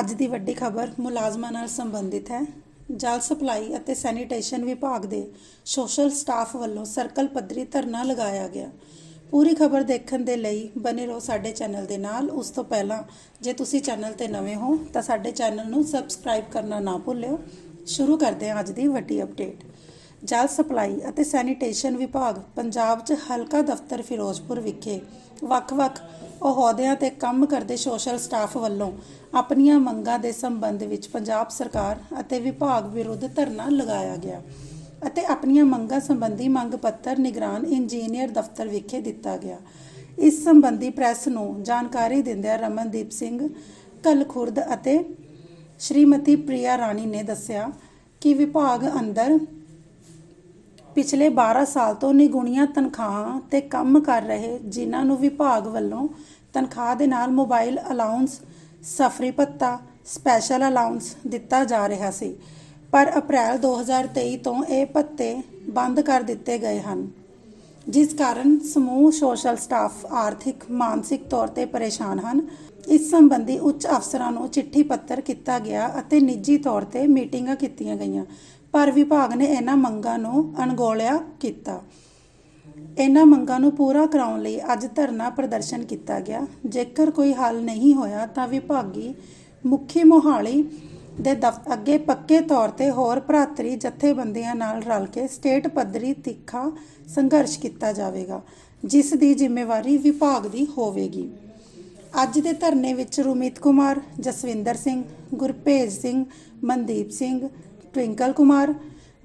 ਅੱਜ ਦੀ ਵੱਡੀ ਖਬਰ ਮੁਲਾਜ਼ਮਾਂ ਨਾਲ ਸੰਬੰਧਿਤ ਹੈ। ਜਲ ਸਪਲਾਈ ਅਤੇ ਸੈਨੀਟੇਸ਼ਨ ਵਿਭਾਗ ਦੇ ਸੋਸ਼ਲ ਸਟਾਫ ਵੱਲੋਂ ਸਰਕਲ ਪੱਧਰੀ ਧਰਨਾ ਲਗਾਇਆ ਗਿਆ। ਪੂਰੀ ਖਬਰ ਦੇਖਣ ਦੇ ਲਈ ਬਨੇ ਰਹੋ ਸਾਡੇ ਚੈਨਲ ਦੇ ਨਾਲ। ਉਸ ਤੋਂ ਪਹਿਲਾਂ ਜੇ ਤੁਸੀਂ ਚੈਨਲ ਤੇ ਨਵੇਂ ਹੋ ਤਾਂ ਸਾਡੇ ਚੈਨਲ ਨੂੰ ਸਬਸਕ੍ਰਾਈਬ ਕਰਨਾ ਨਾ ਭੁੱਲਿਓ। ਸ਼ੁਰੂ ਕਰਦੇ ਹਾਂ ਅੱਜ ਦੀ ਵੱਡੀ ਅਪਡੇਟ। ਜਲ ਸਪਲਾਈ ਅਤੇ ਸੈਨੀਟੇਸ਼ਨ ਵਿਭਾਗ ਪੰਜਾਬ 'ਚ ਹਲਕਾ ਦਫ਼ਤਰ ਫਿਰੋਜ਼ਪੁਰ ਵਿਖੇ ਵੱਖ-ਵੱਖ ਅਹੁਦਿਆਂ ਤੇ ਕੰਮ ਕਰਦੇ ਸੋਸ਼ਲ ਸਟਾਫ ਵੱਲੋਂ ਆਪਣੀਆਂ ਮੰਗਾਂ ਦੇ ਸੰਬੰਧ ਵਿੱਚ ਪੰਜਾਬ ਸਰਕਾਰ ਅਤੇ ਵਿਭਾਗ ਵਿਰੁੱਧ ਧਰਨਾ ਲਗਾਇਆ ਗਿਆ ਅਤੇ ਆਪਣੀਆਂ ਮੰਗਾਂ ਸੰਬੰਧੀ ਮੰਗ ਪੱਤਰ ਨਿਗਰਾਨ ਇੰਜੀਨੀਅਰ ਦਫ਼ਤਰ ਵਿਖੇ ਦਿੱਤਾ ਗਿਆ। ਇਸ ਸੰਬੰਧੀ ਪ੍ਰੈਸ ਨੂੰ ਜਾਣਕਾਰੀ ਦਿੰਦਿਆਂ ਰਮਨਦੀਪ ਸਿੰਘ ਕਲਖੁਰਦ ਅਤੇ ਸ਼੍ਰੀਮਤੀ ਪ੍ਰਿਆ ਰਾਣੀ ਨੇ ਦੱਸਿਆ ਕਿ ਵਿਭਾਗ ਅੰਦਰ ਪਿਛਲੇ 12 ਸਾਲ ਤੋਂ ਨਿਗੁਣੀਆਂ ਤਨਖਾਹਾਂ ਤੇ ਕੰਮ ਕਰ ਰਹੇ ਜਿਨ੍ਹਾਂ ਨੂੰ ਵਿਭਾਗ ਵੱਲੋਂ ਤਨਖਾਹ ਦੇ ਨਾਲ ਮੋਬਾਈਲ ਅਲਾਉਂਸ ਸਫਰੀ ਭੱਤਾ, ਸਪੈਸ਼ਲ ਅਲਾਉਂਸ ਦਿੱਤਾ ਜਾ ਰਿਹਾ ਸੀ। ਪਰ ਅਪ੍ਰੈਲ 2023 ਤੋਂ ਇਹ ਭੱਤੇ ਬੰਦ ਕਰ ਦਿੱਤੇ ਗਏ ਹਨ, ਜਿਸ ਕਾਰਨ ਸਮੂਹ ਸੋਸ਼ਲ ਸਟਾਫ ਆਰਥਿਕ, ਮਾਨਸਿਕ ਤੌਰ ਤੇ ਪਰੇਸ਼ਾਨ ਹਨ। ਇਸ ਸੰਬੰਧੀ ਉੱਚ ਅਫਸਰਾਂ ਨੂੰ ਚਿੱਠੀ ਪੱਤਰ ਕੀਤਾ ਗਿਆ ਅਤੇ ਨਿੱਜੀ ਤੌਰ ਤੇ ਮੀਟਿੰਗਾਂ ਕੀਤੀਆਂ ਗਈਆਂ। ਪਰ ਵਿਭਾਗ ਨੇ ਇਹਨਾਂ ਮੰਗਾਂ ਨੂੰ ਅਣਗੌਲਿਆ ਕੀਤਾ। ਇਹਨਾਂ ਮੰਗਾਂ ਨੂੰ ਪੂਰਾ ਕਰਾਉਣ ਲਈ ਅੱਜ ਧਰਨਾ ਪ੍ਰਦਰਸ਼ਨ ਕੀਤਾ ਗਿਆ। ਜੇਕਰ ਕੋਈ ਹੱਲ ਨਹੀਂ ਹੋਇਆ ਤਾਂ ਵਿਭਾਗੀ ਮੁਖੀ ਮੋਹਾਲੀ ਦੇ ਦਫ਼, ਅੱਗੇ ਪੱਕੇ ਤੌਰ ਤੇ ਹੋਰ ਭਰਾਤਰੀ ਜਥੇਬੰਦੀਆਂ ਨਾਲ ਰਲ ਕੇ ਸਟੇਟ ਪੱਧਰੀ ਤਿੱਖਾ ਸੰਘਰਸ਼ ਕੀਤਾ ਜਾਵੇਗਾ, ਜਿਸ ਦੀ ਜ਼ਿੰਮੇਵਾਰੀ ਵਿਭਾਗ ਦੀ ਹੋਵੇਗੀ। ਅੱਜ ਦੇ ਧਰਨੇ ਵਿੱਚ ਰੁਮਿਤ ਕੁਮਾਰ, ਜਸਵਿੰਦਰ ਸਿੰਘ ਗੁਰਭੇਜ ਸਿੰਘ, ਮਨਦੀਪ ਸਿੰਘ ਟਵਿੰਕਲ ਕੁਮਾਰ,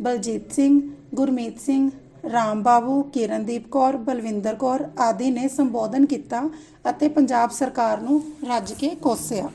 ਬਲਜੀਤ ਸਿੰਘ, ਗੁਰਮੀਤ ਸਿੰਘ, ਰਾਮ ਬਾਬੂ, ਕਿਰਨਦੀਪ ਕੌਰ, ਬਲਵਿੰਦਰ ਕੌਰ ਆਦਿ ਨੇ ਸੰਬੋਧਨ ਕੀਤਾ ਅਤੇ ਪੰਜਾਬ ਸਰਕਾਰ ਨੂੰ ਰੱਜ ਕੇ ਕੋਸਿਆ।